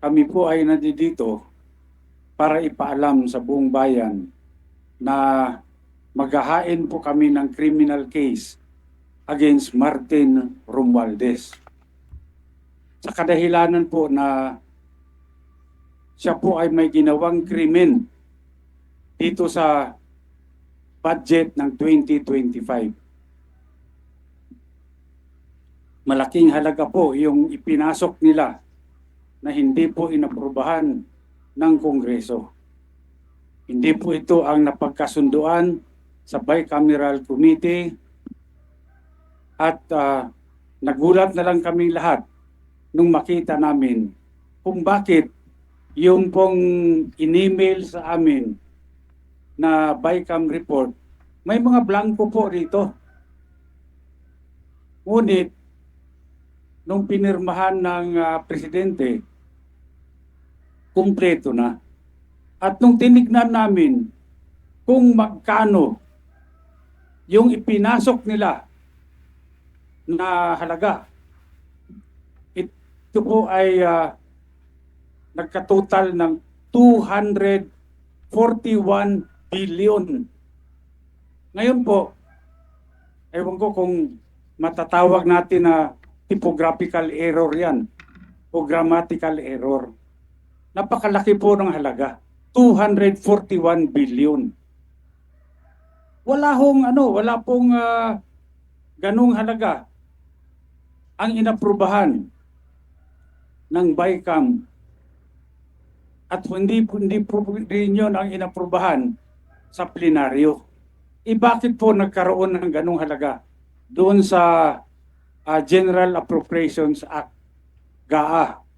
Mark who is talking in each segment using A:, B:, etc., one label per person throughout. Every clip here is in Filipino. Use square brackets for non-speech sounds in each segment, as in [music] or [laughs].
A: kami po ay nandito para ipaalam sa buong bayan na maghahain po kami ng criminal case against Martin Romualdez. Sa kadahilanan po na siya po ay may ginawang krimen dito sa budget ng 2025. Malaking halaga po yung ipinasok nila na hindi po inaprubahan ng Kongreso. Hindi po ito ang napagkasunduan sa Bicameral Committee at ah, nagulat na lang kami lahat nung makita namin kung bakit yung pong in-email sa amin na Bicam report, may mga blanco po rito. Ngunit, nung pinirmahan ng ah, presidente, kumpleto na. At nung tinignan namin kung magkano yung ipinasok nila na halaga, ito po ay ah, nagkatotal ng 241 billion. Ngayon po, ewan ko kung matatawag natin na typographical error yan o grammatical error. Napakalaki po ng halaga. 241 billion. Wala hong ano, wala pong ah, ganung halaga ang inaprubahan ng BICAM at hindi hindi rin yun ang inaprubahan sa plenaryo. E bakit po nagkaroon ng ganung halaga doon sa ah, General Appropriations Act, GAA?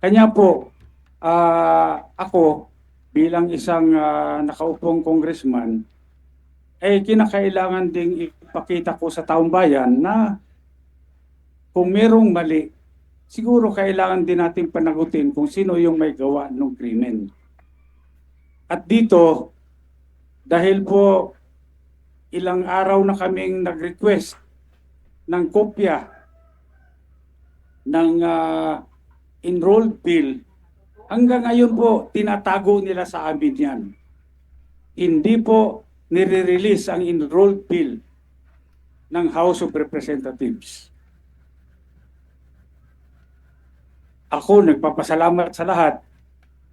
A: Kanya po, ah, ako bilang isang ah, nakaupong congressman, eh kinakailangan ding ipakita ko sa taong bayan na kung merong mali, siguro kailangan din natin panagutin kung sino yung may gawa ng krimen. At dito, dahil po ilang araw na kaming nag-request ng kopya ng ah, enrolled bill, hanggang ngayon po tinatago nila sa amin yan. Hindi po nire-release ang enrolled bill ng House of Representatives. Ako nagpapasalamat sa lahat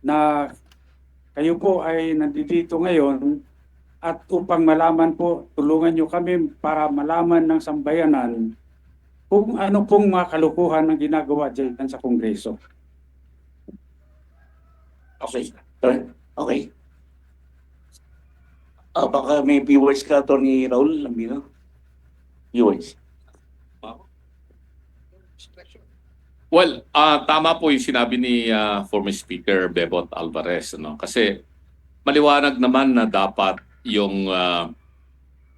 A: na kayo po ay nandito ngayon at upang malaman po, tulungan nyo kami para malaman ng sambayanan kung ano pong mga kalukuhan ang ginagawa dyan sa Kongreso.
B: Okay. Okay. Ah, baka may viewers ka, Tony Raul Lambino. Viewers.
C: Well, ah tama po yung sinabi ni ah, former Speaker Bebot Alvarez. Ano? Kasi maliwanag naman na dapat yung ah,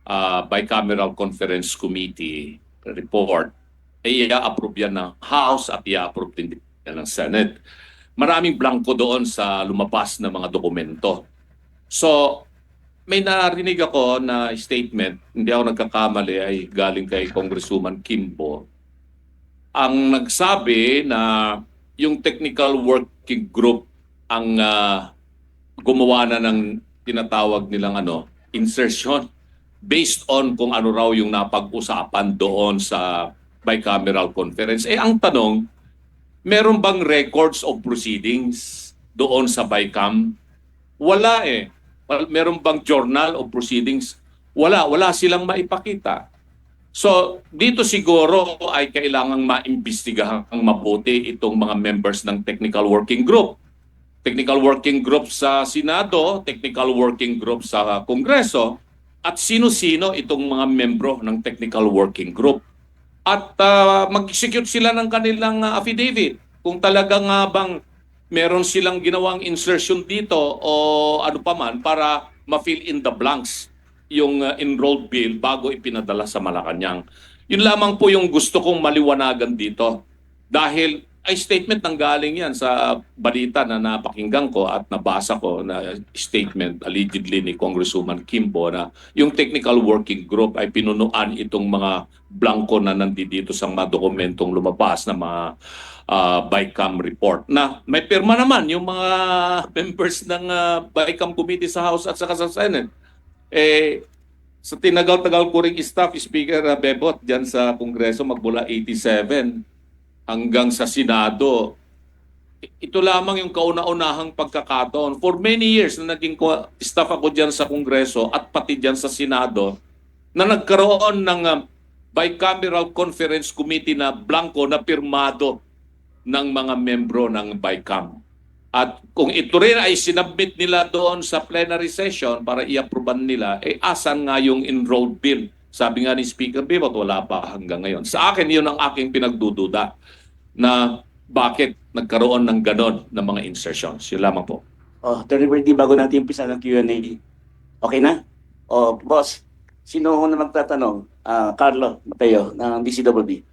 C: ah, Bicameral Conference Committee report i-approve yan ng House at i-approve din yan ng Senate. Maraming blanco doon sa lumabas na mga dokumento. So, may narinig ako na statement, hindi ako nagkakamali, ay galing kay Congresswoman Kimbo, ang nagsabi na yung technical working group ang ah, gumawa na ng tinatawag nilang ano, insertion based on kung ano raw yung napag-usapan doon sa bicameral conference. Eh ang tanong, meron bang records of proceedings doon sa BICAM? Wala eh. Meron bang journal of proceedings? Wala, wala silang maipakita. So, dito siguro ay kailangang maimbestigahan ang mabuti itong mga members ng technical working group. Technical working group sa Senado, technical working group sa Kongreso, at sino-sino itong mga membro ng technical working group. At ah, mag-execute sila ng kanilang ah, affidavit. Kung talaga nga bang meron silang ginawang insertion dito o ano pa man para ma-fill in the blanks yung uh, enrolled bill bago ipinadala sa Malacanang. Yun lamang po yung gusto kong maliwanagan dito. Dahil ay statement nang galing yan sa balita na napakinggan ko at nabasa ko na statement allegedly ni Congresswoman Kimbo na yung technical working group ay pinunuan itong mga blanco na nandito sa mga dokumentong lumabas na mga uh, BICAM report na may pirma naman yung mga [laughs] members ng uh, BICAM committee sa House at saka sa Senate. Eh, sa tinagal-tagal ko ring staff, Speaker uh, Bebot, dyan sa Kongreso magmula 87 hanggang sa Senado, ito lamang yung kauna-unahang pagkakataon. For many years na naging staff ako dyan sa Kongreso at pati dyan sa Senado, na nagkaroon ng uh, bicameral conference committee na blanco na pirmado ng mga membro ng BICAM. At kung ito rin ay sinabit nila doon sa plenary session para i-approvean nila, eh asan nga yung enrolled bill? Sabi nga ni Speaker Bibot, wala pa hanggang ngayon. Sa akin, yun ang aking pinagdududa na bakit nagkaroon ng ganon na mga insertions. Yun lamang po.
B: Oh, Attorney Bertie, bago natin umpisa ng Q&A, okay na? Oh, boss, sino na magtatanong? Ah, Carlo Mateo ng DCWB.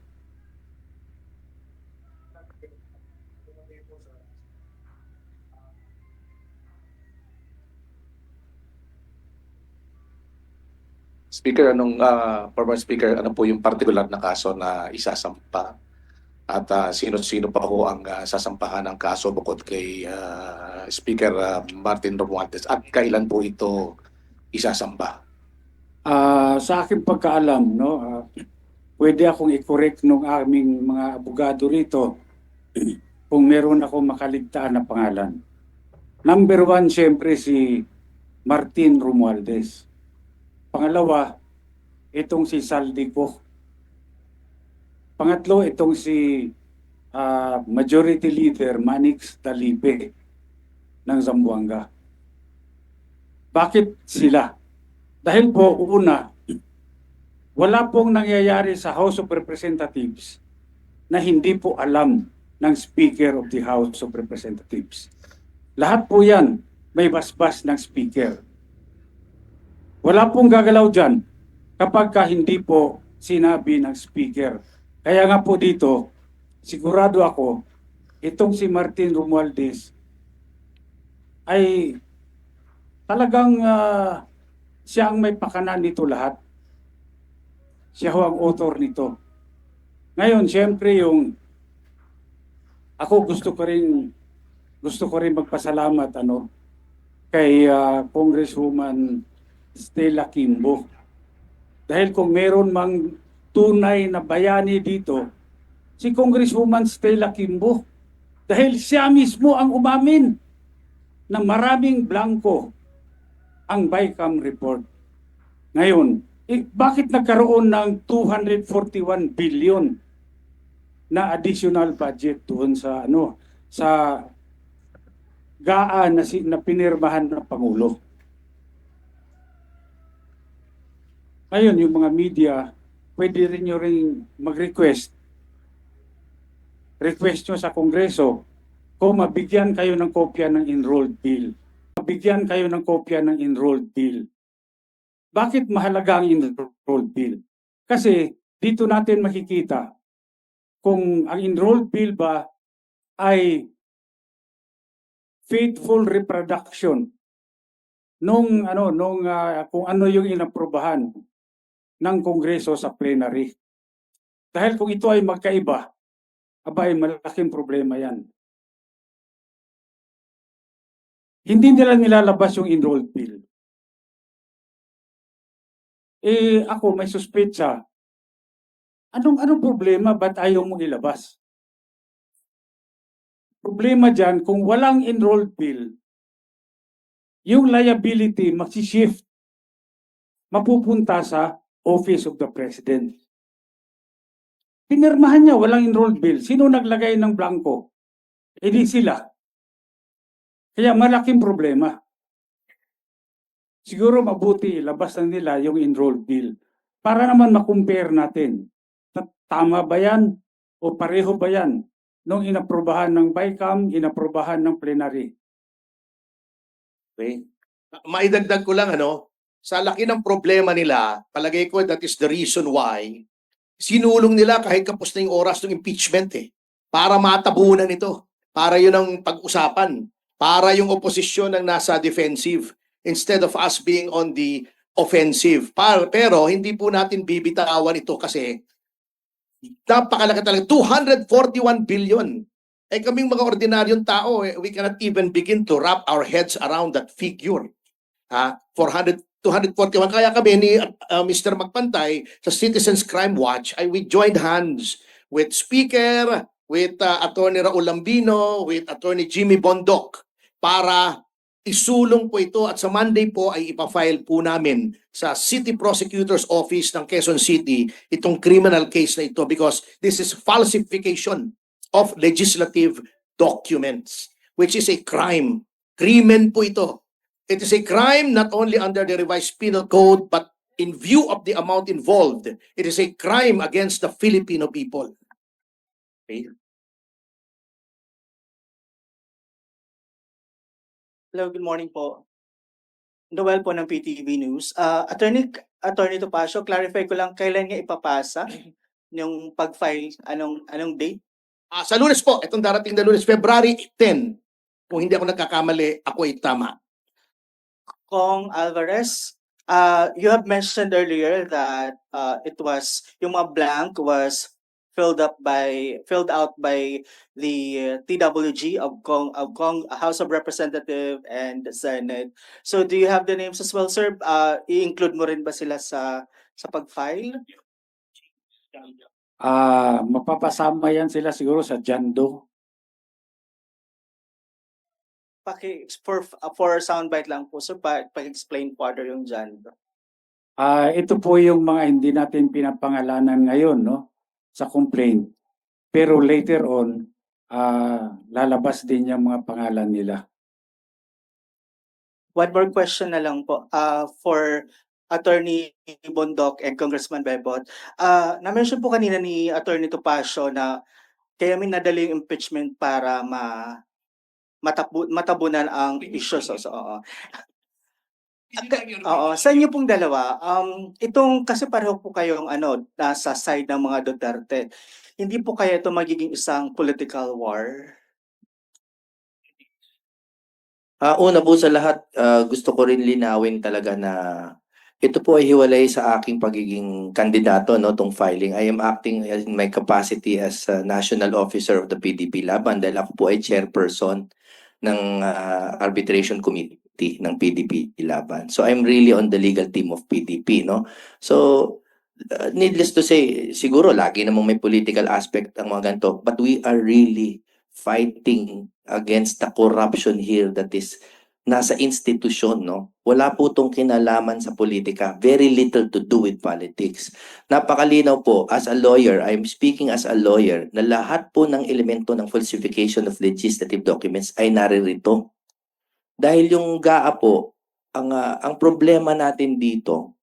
D: Speaker, anong ah, former speaker, ano po yung particular na kaso na isasampa? At ah, sino-sino pa ho ang ah, sasampahan ng kaso bukod kay ah, Speaker ah, Martin Romualdez? At kailan po ito isasamba?
A: Ah, sa aking pagkaalam, no, ah, pwede akong i-correct ng aming mga abogado rito [clears throat] kung meron ako makaligtaan na pangalan. Number one, siyempre si Martin Romualdez. Pangalawa, itong si Saldico. Pangatlo, itong si ah, Majority Leader Manix Talipe ng Zamboanga. Bakit sila? Dahil po, una, wala pong nangyayari sa House of Representatives na hindi po alam ng Speaker of the House of Representatives. Lahat po yan may basbas ng Speaker. Wala pong gagalaw dyan kapag ka hindi po sinabi ng Speaker. Kaya nga po dito, sigurado ako, itong si Martin Romualdez ay talagang ah, siya ang may pakanan nito lahat. Siya ho ang author nito. Ngayon, siyempre yung ako gusto ko rin gusto ko rin magpasalamat ano kay ah, Congresswoman Stella Kimbo. Dahil kung meron mang tunay na bayani dito, si Congresswoman Stella Kimbo. Dahil siya mismo ang umamin na maraming blanco ang BICAM report. Ngayon, eh, bakit nagkaroon ng 241 billion na additional budget doon sa ano sa GAA na, si, na pinirmahan ng Pangulo? Ngayon, yung mga media, pwede rin nyo rin mag-request. Request nyo sa Kongreso kung mabigyan kayo ng kopya ng enrolled bill bigyan kayo ng kopya ng enrolled bill. Bakit mahalaga ang enrolled bill? Kasi dito natin makikita kung ang enrolled bill ba ay faithful reproduction nung ano nung ah, kung ano yung inaprubahan ng Kongreso sa plenary. Dahil kung ito ay magkaiba, abay malaking problema yan. hindi nila nilalabas yung enrolled bill. Eh, ako may suspetsa. Anong anong problema ba't ayaw mong ilabas? Problema dyan, kung walang enrolled bill, yung liability magsishift. Mapupunta sa Office of the President. Pinirmahan niya, walang enrolled bill. Sino naglagay ng blanco? Di sila. Kaya malaking problema. Siguro mabuti labas na nila yung enrolled bill para naman makumpare natin. Ta- Tama ba yan? O pareho ba yan? Nung inaprobahan ng BICAM, inaprobahan ng plenary.
B: Okay?
E: maidagdag ko lang ano, sa laki ng problema nila, palagay ko that is the reason why sinulong nila kahit kapos na yung oras ng impeachment eh. para matabunan ito. Para yun ang pag-usapan. Para yung oposisyon ang nasa defensive instead of us being on the offensive. Par- pero hindi po natin bibitawan ito kasi napakalaki talaga. 241 billion. Eh kaming mga ordinaryong tao, eh, we cannot even begin to wrap our heads around that figure. Ha? 400 241 kaya kami ni uh, Mr. Magpantay sa Citizens Crime Watch ay we joined hands with Speaker, with uh, Attorney Raul Lambino, with Attorney Jimmy Bondoc para isulong po ito at sa Monday po ay ipafile po namin sa City Prosecutor's Office ng Quezon City itong criminal case na ito because this is falsification of legislative documents which is a crime. Krimen po ito. It is a crime not only under the revised penal code but in view of the amount involved, it is a crime against the Filipino people.
F: Hello, good morning po. Noel po ng PTV News. Ah, Attorney Attorney Topacio, clarify ko lang kailan niya ipapasa [clears throat] yung pag-file anong anong date?
E: Ah, sa lunes po, itong darating na lunes, February 10. Kung hindi ako nagkakamali, ako ay tama.
F: Kong Alvarez, uh, you have mentioned earlier that uh, it was yung mga blank was filled up by filled out by the TWG of Kong of Kong House of Representative and Senate. So do you have the names as well, sir? Uh, i-include mo rin ba sila sa sa pag-file?
A: Ah, mapapasama yan sila siguro sa Jando.
F: Paki for for soundbite lang po, sir, pa, pa-explain further yung dyan.
A: Ah, ito po yung mga hindi natin pinapangalanan ngayon, no? Sa complaint. Pero later on, ah, lalabas din yung mga pangalan nila.
F: One more question na lang po uh, for Attorney Bondok and Congressman Bebot. Uh, na-mention po kanina ni Attorney Topacio na kaya may nadali yung impeachment para ma matabu, matabunan ang issue. So, so, oo. Oo, sa inyo pong dalawa, um, itong kasi pareho po kayong ano, nasa side ng mga Duterte. Hindi po kaya ito magiging isang political war?
G: Ah, una po sa lahat, ah, gusto ko rin linawin talaga na ito po ay hiwalay sa aking pagiging kandidato no tong filing. I am acting in my capacity as a national officer of the PDP Laban dahil ako po ay chairperson ng ah, arbitration committee ng PDP Laban. So I'm really on the legal team of PDP no. So uh, needless to say, siguro lagi namang may political aspect ang mga ganito, but we are really fighting against the corruption here that is nasa institusyon, no? Wala po tong kinalaman sa politika. Very little to do with politics. Napakalinaw po, as a lawyer, I'm speaking as a lawyer, na lahat po ng elemento ng falsification of legislative documents ay naririto. Dahil yung GAA po, ang, ah, ang problema natin dito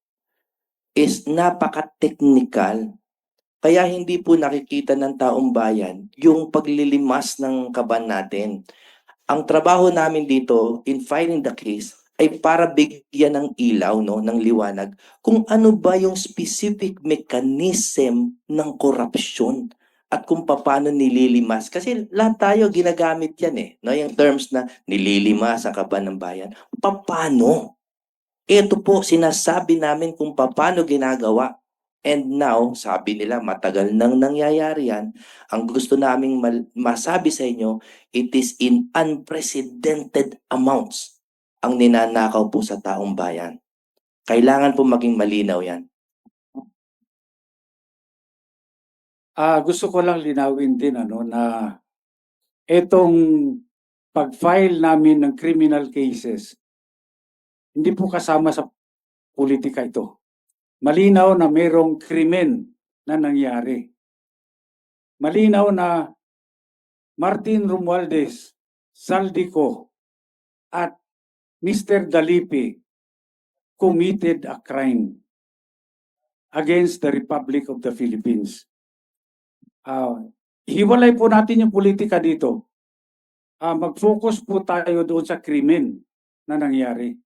G: is napaka-technical kaya hindi po nakikita ng taong bayan yung paglilimas ng kaban natin. Ang trabaho namin dito in filing the case ay para bigyan ng ilaw, no, ng liwanag kung ano ba yung specific mechanism ng korupsyon at kung paano nililimas. Kasi lahat tayo ginagamit yan eh. No? Yung terms na nililimas ang kaban ng bayan. Paano? Ito po, sinasabi namin kung paano ginagawa. And now, sabi nila, matagal nang nangyayari yan. Ang gusto naming masabi sa inyo, it is in unprecedented amounts ang ninanakaw po sa taong bayan. Kailangan po maging malinaw yan.
A: Ah, gusto ko lang linawin din ano na etong pag-file namin ng criminal cases hindi po kasama sa politika ito. Malinaw na mayroong krimen na nangyari. Malinaw na Martin Romualdez, Saldico, at Mr. Dalipi committed a crime against the Republic of the Philippines. Ah, hiwalay po natin yung politika dito. Ah, mag-focus po tayo doon sa krimen na nangyari.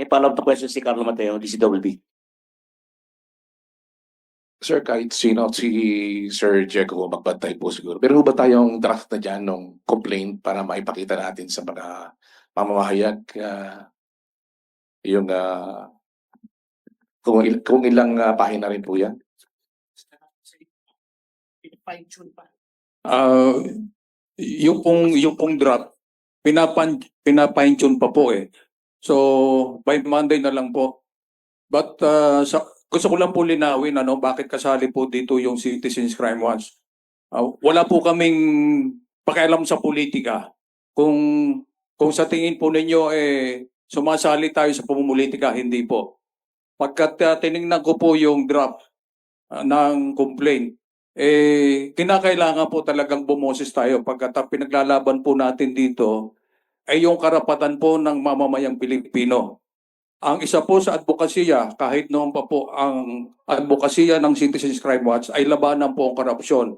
B: Eh, follow-up na question si Carlo Mateo, DCWB.
D: Sir, kahit sino, si Sir Jeco magbantay po siguro. Pero ba tayong draft na dyan ng complaint para maipakita natin sa mga mamamahayag ah, yung ah, kung, il- kung ilang ah, pahina rin po yan?
H: Ah, yung pong yung pong draft pinapan pinapine tune pa po eh. So by Monday na lang po. But ah, sa, gusto ko lang po linawin ano bakit kasali po dito yung Citizens Crime Watch. Ah, wala po kaming pakialam sa politika. Kung kung sa tingin po ninyo eh sumasali tayo sa pamumulitika, hindi po. Pagkat ah, tiningnan ko po yung draft ah, ng complaint, eh, kinakailangan po talagang bumoses tayo pagkat ang pinaglalaban po natin dito ay yung karapatan po ng mamamayang Pilipino. Ang isa po sa advokasya, kahit noon pa po ang advokasya ng Citizens Crime Watch ay labanan po ang korupsyon.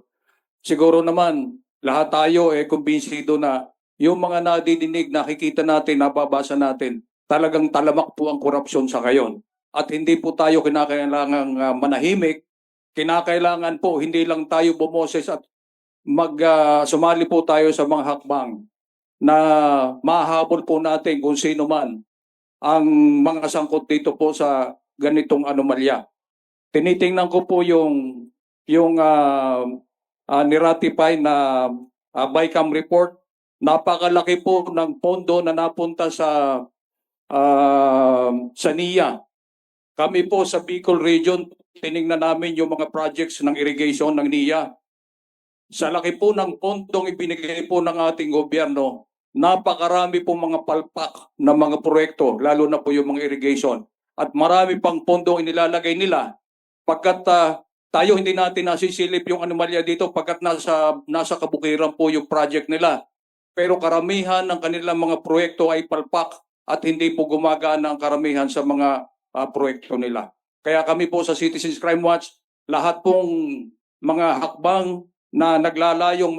H: Siguro naman, lahat tayo eh kumbinsido na yung mga nadidinig, nakikita natin, nababasa natin, talagang talamak po ang korupsyon sa ngayon. At hindi po tayo kinakailangang ah, manahimik kinakailangan po hindi lang tayo bumoses at mag ah, sumali po tayo sa mga hakbang na mahabol po natin kung sino man ang mga sangkot dito po sa ganitong anomalya. Tinitingnan ko po yung yung uh, niratify na ah, BICAM report. Napakalaki po ng pondo na napunta sa ah, sa NIA. Kami po sa Bicol Region tiningnan namin yung mga projects ng irrigation ng NIA. Sa laki po ng pondong ibinigay po ng ating gobyerno, napakarami po mga palpak na mga proyekto, lalo na po yung mga irrigation. At marami pang pondong inilalagay nila pagkat ah, tayo hindi natin nasisilip yung anomalya dito pagkat nasa, nasa kabukiran po yung project nila. Pero karamihan ng kanilang mga proyekto ay palpak at hindi po gumagana ang karamihan sa mga ah, proyekto nila. Kaya kami po sa Citizens Crime Watch, lahat pong mga hakbang na naglalayong